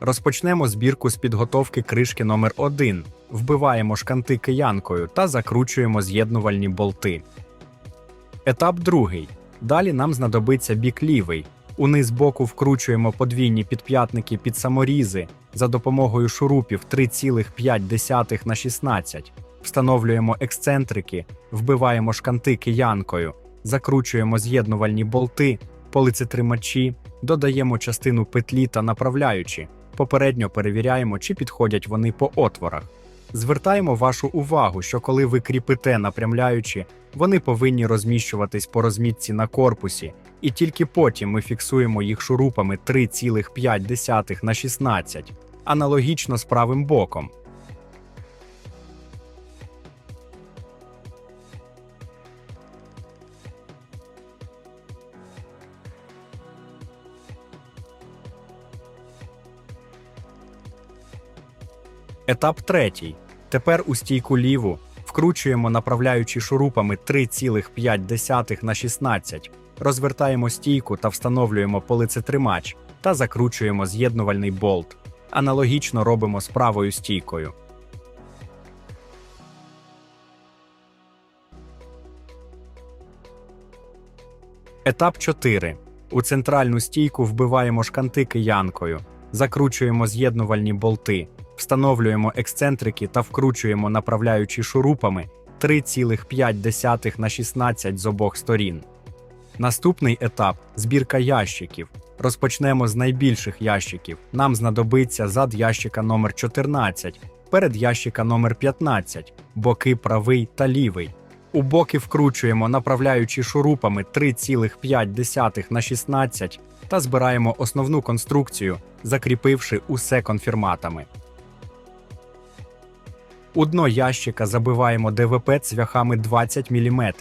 Розпочнемо збірку з підготовки кришки номер 1 Вбиваємо шканти киянкою та закручуємо з'єднувальні болти. Етап другий. Далі нам знадобиться бік лівий. Униз боку вкручуємо подвійні підп'ятники під саморізи за допомогою шурупів 3,5 на 16. Встановлюємо ексцентрики, вбиваємо шканти киянкою, закручуємо з'єднувальні болти, полицетримачі, додаємо частину петлі та направляючі. Попередньо перевіряємо, чи підходять вони по отворах. Звертаємо вашу увагу, що коли ви кріпите напрямляючі, вони повинні розміщуватись по розмітці на корпусі, і тільки потім ми фіксуємо їх шурупами 3,5 на 16, аналогічно з правим боком. Етап третій. Тепер у стійку ліву вкручуємо направляючи шурупами 3,5 на 16, розвертаємо стійку та встановлюємо полицетримач та закручуємо з'єднувальний болт. Аналогічно робимо з правою стійкою. Етап 4. У центральну стійку вбиваємо шканти киянкою, закручуємо з'єднувальні болти, встановлюємо ексцентрики та вкручуємо направляючи шурупами 3,5 на 16 з обох сторін. Наступний етап збірка ящиків. Розпочнемо з найбільших ящиків. Нам знадобиться зад ящика номер 14, перед ящика номер 15, боки правий та лівий. У боки вкручуємо направляючи шурупами 3,5 на 16 та збираємо основну конструкцію, закріпивши усе конфірматами. У дно ящика забиваємо ДВП цвяхами 20 мм.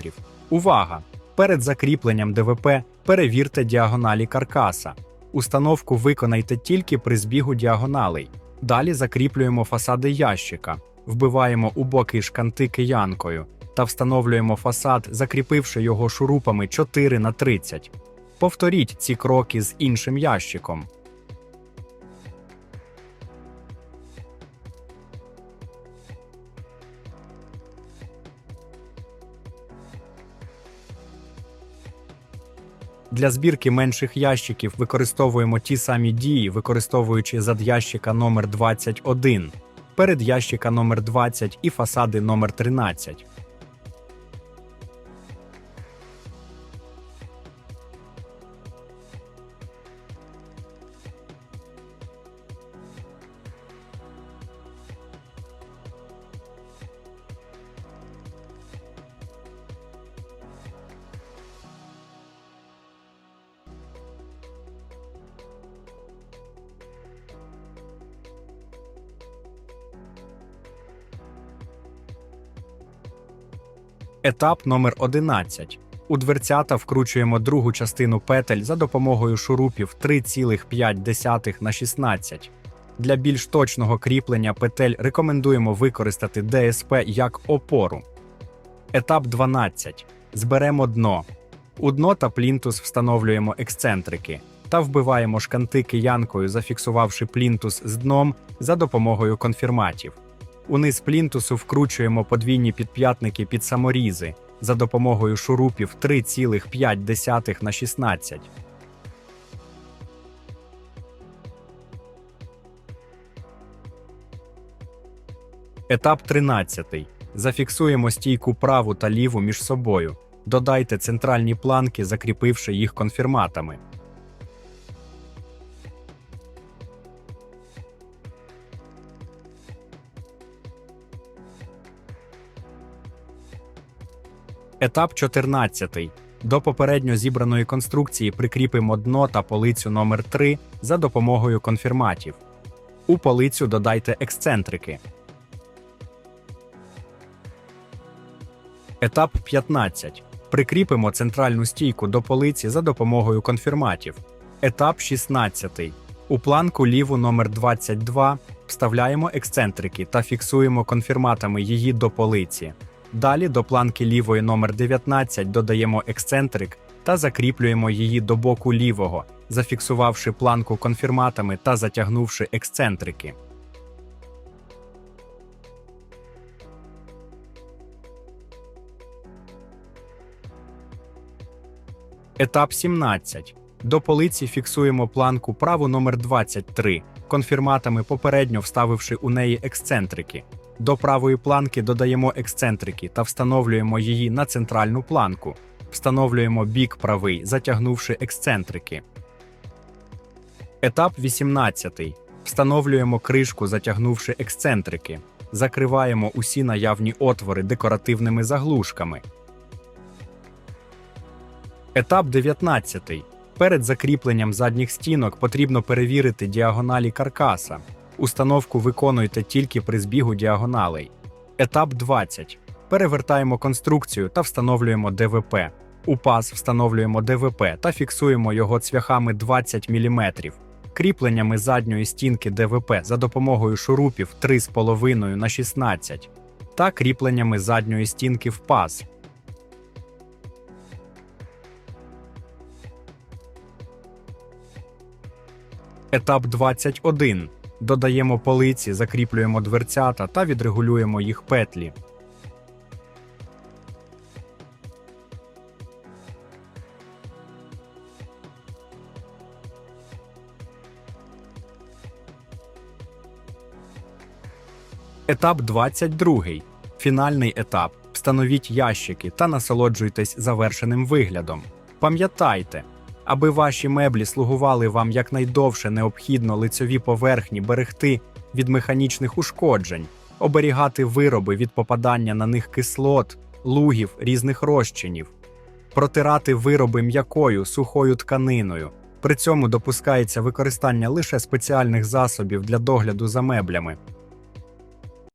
Увага! Перед закріпленням ДВП перевірте діагоналі каркаса. Установку виконайте тільки при збігу діагоналей. Далі закріплюємо фасади ящика, вбиваємо у боки шканти киянкою та встановлюємо фасад, закріпивши його шурупами 4 на 30. Повторіть ці кроки з іншим ящиком. Для збірки менших ящиків використовуємо ті самі дії, використовуючи задящика номер 21, перед ящика номер 20 і фасади номер 13. Етап номер 11. У дверцята вкручуємо другу частину петель за допомогою шурупів 3,5 на 16. Для більш точного кріплення петель рекомендуємо використати ДСП як опору. Етап 12. Зберемо дно. У дно та плінтус встановлюємо ексцентрики та вбиваємо шканти киянкою, зафіксувавши плінтус з дном за допомогою конфірматів. Униз плінтусу вкручуємо подвійні підп'ятники під саморізи за допомогою шурупів 3,5 на 16. Етап 13. Зафіксуємо стійку праву та ліву між собою. Додайте центральні планки, закріпивши їх конфірматами. Етап 14. До попередньо зібраної конструкції прикріпимо дно та полицю номер 3 за допомогою конфірматів. У полицю додайте ексцентрики. Етап 15. Прикріпимо центральну стійку до полиці за допомогою конфірматів. Етап 16. У планку ліву номер 22 вставляємо ексцентрики та фіксуємо конфірматами її до полиці. Далі до планки лівої номер 19 додаємо ексцентрик та закріплюємо її до боку лівого, зафіксувавши планку конфірматами та затягнувши ексцентрики. Етап 17. До полиці фіксуємо планку праву номер 23, конфірматами попередньо вставивши у неї ексцентрики. До правої планки додаємо ексцентрики та встановлюємо її на центральну планку. Встановлюємо бік правий, затягнувши ексцентрики. Етап 18. Встановлюємо кришку, затягнувши ексцентрики. Закриваємо усі наявні отвори декоративними заглушками. Етап 19. Перед закріпленням задніх стінок потрібно перевірити діагоналі каркаса. Установку виконуйте тільки при збігу діагоналей. Етап 20. Перевертаємо конструкцію та встановлюємо ДВП. У паз встановлюємо ДВП та фіксуємо його цвяхами 20 мм. Кріпленнями задньої стінки ДВП за допомогою шурупів 3,5 на 16 та кріпленнями задньої стінки в паз. Етап 21. Додаємо полиці, закріплюємо дверцята та відрегулюємо їх петлі. Етап 22. Фінальний етап. Встановіть ящики та насолоджуйтесь завершеним виглядом. Пам'ятайте, аби ваші меблі слугували вам якнайдовше необхідно лицьові поверхні берегти від механічних ушкоджень, оберігати вироби від попадання на них кислот, лугів різних розчинів, протирати вироби м'якою сухою тканиною. При цьому допускається використання лише спеціальних засобів для догляду за меблями.